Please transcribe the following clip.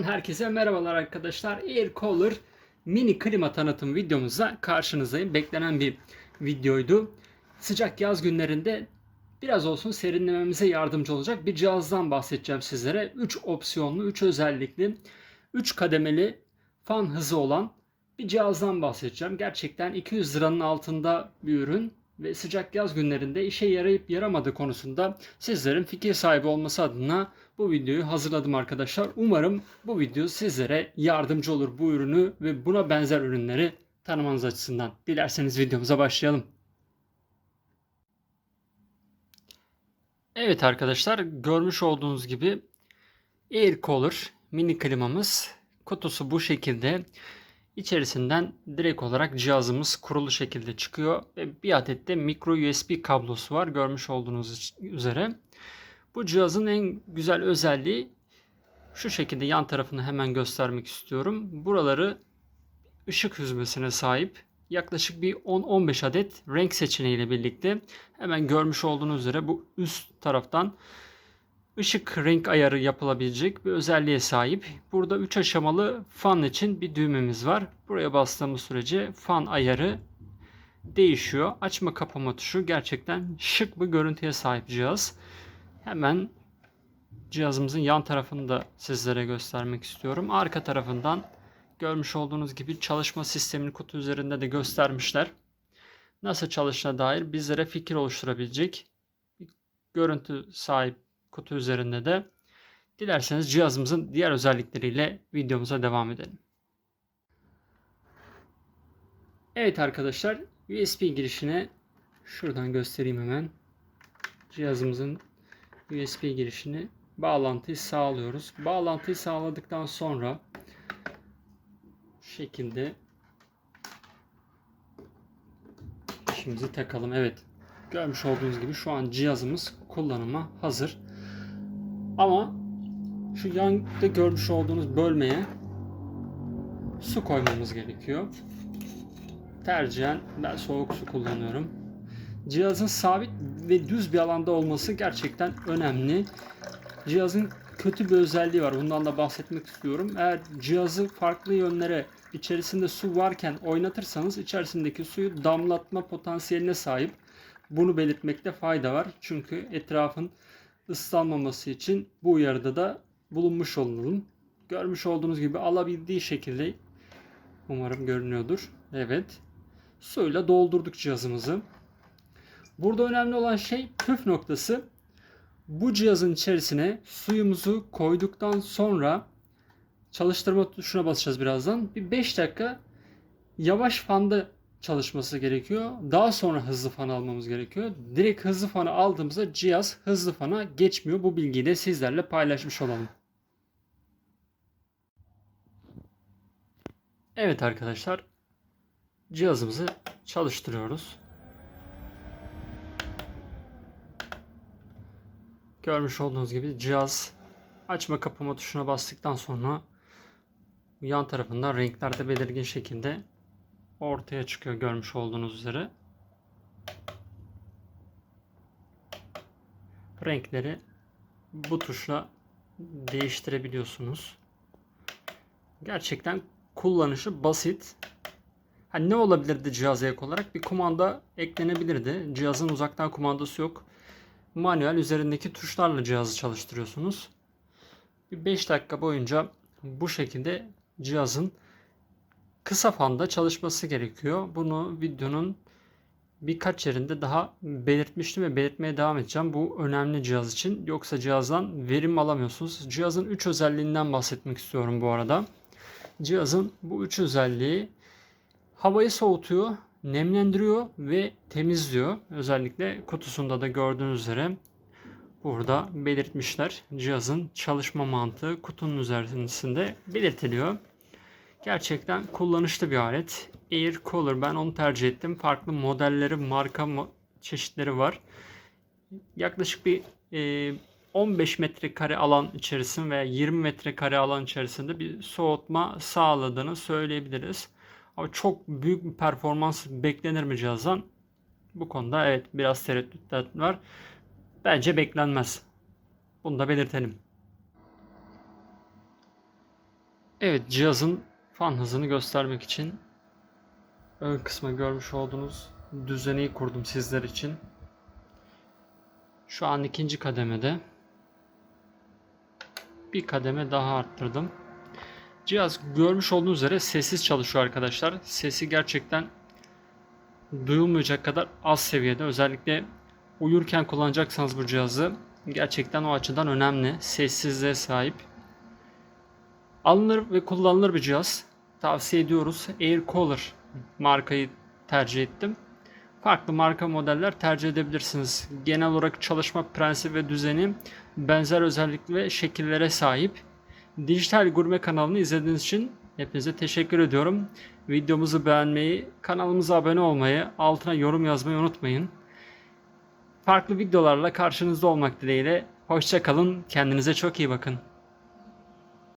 kanalından herkese merhabalar arkadaşlar. Air Cooler mini klima tanıtım videomuzla karşınızdayım. Beklenen bir videoydu. Sıcak yaz günlerinde biraz olsun serinlememize yardımcı olacak bir cihazdan bahsedeceğim sizlere. 3 opsiyonlu, 3 özellikli, 3 kademeli fan hızı olan bir cihazdan bahsedeceğim. Gerçekten 200 liranın altında bir ürün ve sıcak yaz günlerinde işe yarayıp yaramadığı konusunda sizlerin fikir sahibi olması adına bu videoyu hazırladım arkadaşlar. Umarım bu video sizlere yardımcı olur bu ürünü ve buna benzer ürünleri tanımanız açısından. Dilerseniz videomuza başlayalım. Evet arkadaşlar görmüş olduğunuz gibi Air Cooler mini klimamız kutusu bu şekilde. İçerisinden direkt olarak cihazımız kurulu şekilde çıkıyor ve bir adet de micro USB kablosu var görmüş olduğunuz üzere. Bu cihazın en güzel özelliği şu şekilde yan tarafını hemen göstermek istiyorum. Buraları ışık hüzmesine sahip. Yaklaşık bir 10-15 adet renk seçeneğiyle birlikte hemen görmüş olduğunuz üzere bu üst taraftan ışık renk ayarı yapılabilecek bir özelliğe sahip. Burada 3 aşamalı fan için bir düğmemiz var. Buraya bastığımız sürece fan ayarı değişiyor. Açma kapama tuşu gerçekten şık bir görüntüye sahip cihaz. Hemen cihazımızın yan tarafını da sizlere göstermek istiyorum. Arka tarafından görmüş olduğunuz gibi çalışma sistemini kutu üzerinde de göstermişler. Nasıl çalıştığına dair bizlere fikir oluşturabilecek görüntü sahip kutu üzerinde de. Dilerseniz cihazımızın diğer özellikleriyle videomuza devam edelim. Evet arkadaşlar USB girişine şuradan göstereyim hemen. Cihazımızın USB girişini bağlantıyı sağlıyoruz. Bağlantıyı sağladıktan sonra şekilde işimizi takalım. Evet. Görmüş olduğunuz gibi şu an cihazımız kullanıma hazır. Ama şu yanda görmüş olduğunuz bölmeye su koymamız gerekiyor. Tercihen ben soğuk su kullanıyorum. Cihazın sabit ve düz bir alanda olması gerçekten önemli. Cihazın kötü bir özelliği var. Bundan da bahsetmek istiyorum. Eğer cihazı farklı yönlere içerisinde su varken oynatırsanız içerisindeki suyu damlatma potansiyeline sahip. Bunu belirtmekte fayda var. Çünkü etrafın ıslanmaması için bu uyarıda da bulunmuş olalım. Görmüş olduğunuz gibi alabildiği şekilde umarım görünüyordur. Evet. Suyla doldurduk cihazımızı. Burada önemli olan şey püf noktası. Bu cihazın içerisine suyumuzu koyduktan sonra çalıştırma tuşuna basacağız birazdan. Bir 5 dakika yavaş fanda çalışması gerekiyor. Daha sonra hızlı fan almamız gerekiyor. Direkt hızlı fanı aldığımızda cihaz hızlı fana geçmiyor. Bu bilgiyi de sizlerle paylaşmış olalım. Evet arkadaşlar cihazımızı çalıştırıyoruz. Görmüş olduğunuz gibi cihaz açma kapama tuşuna bastıktan sonra yan tarafında renklerde belirgin şekilde ortaya çıkıyor görmüş olduğunuz üzere. Renkleri bu tuşla değiştirebiliyorsunuz. Gerçekten kullanışı basit. Hani ne olabilirdi cihaza ek olarak? Bir kumanda eklenebilirdi. Cihazın uzaktan kumandası yok. Manuel üzerindeki tuşlarla cihazı çalıştırıyorsunuz. Bir 5 dakika boyunca bu şekilde cihazın kısa fanda çalışması gerekiyor. Bunu videonun birkaç yerinde daha belirtmiştim ve belirtmeye devam edeceğim. Bu önemli cihaz için. Yoksa cihazdan verim alamıyorsunuz. Cihazın 3 özelliğinden bahsetmek istiyorum bu arada. Cihazın bu 3 özelliği havayı soğutuyor, nemlendiriyor ve temizliyor. Özellikle kutusunda da gördüğünüz üzere burada belirtmişler. Cihazın çalışma mantığı kutunun üzerinde belirtiliyor. Gerçekten kullanışlı bir alet. Air Cooler ben onu tercih ettim. Farklı modelleri, marka çeşitleri var. Yaklaşık bir e, 15 metrekare alan içerisinde veya 20 metrekare alan içerisinde bir soğutma sağladığını söyleyebiliriz. Ama çok büyük bir performans beklenir mi cihazdan? Bu konuda evet biraz tereddütler var. Bence beklenmez. Bunu da belirtelim. Evet cihazın fan hızını göstermek için ön kısmı görmüş olduğunuz düzeneyi kurdum sizler için. Şu an ikinci kademede. Bir kademe daha arttırdım. Cihaz görmüş olduğunuz üzere sessiz çalışıyor arkadaşlar. Sesi gerçekten duyulmayacak kadar az seviyede. Özellikle uyurken kullanacaksanız bu cihazı gerçekten o açıdan önemli. Sessizliğe sahip. Alınır ve kullanılır bir cihaz. Tavsiye ediyoruz. Aircaller markayı tercih ettim. Farklı marka modeller tercih edebilirsiniz. Genel olarak çalışma prensibi ve düzeni benzer özellik ve şekillere sahip. Dijital Gurme kanalını izlediğiniz için hepinize teşekkür ediyorum. Videomuzu beğenmeyi, kanalımıza abone olmayı, altına yorum yazmayı unutmayın. Farklı videolarla karşınızda olmak dileğiyle. Hoşçakalın, kendinize çok iyi bakın.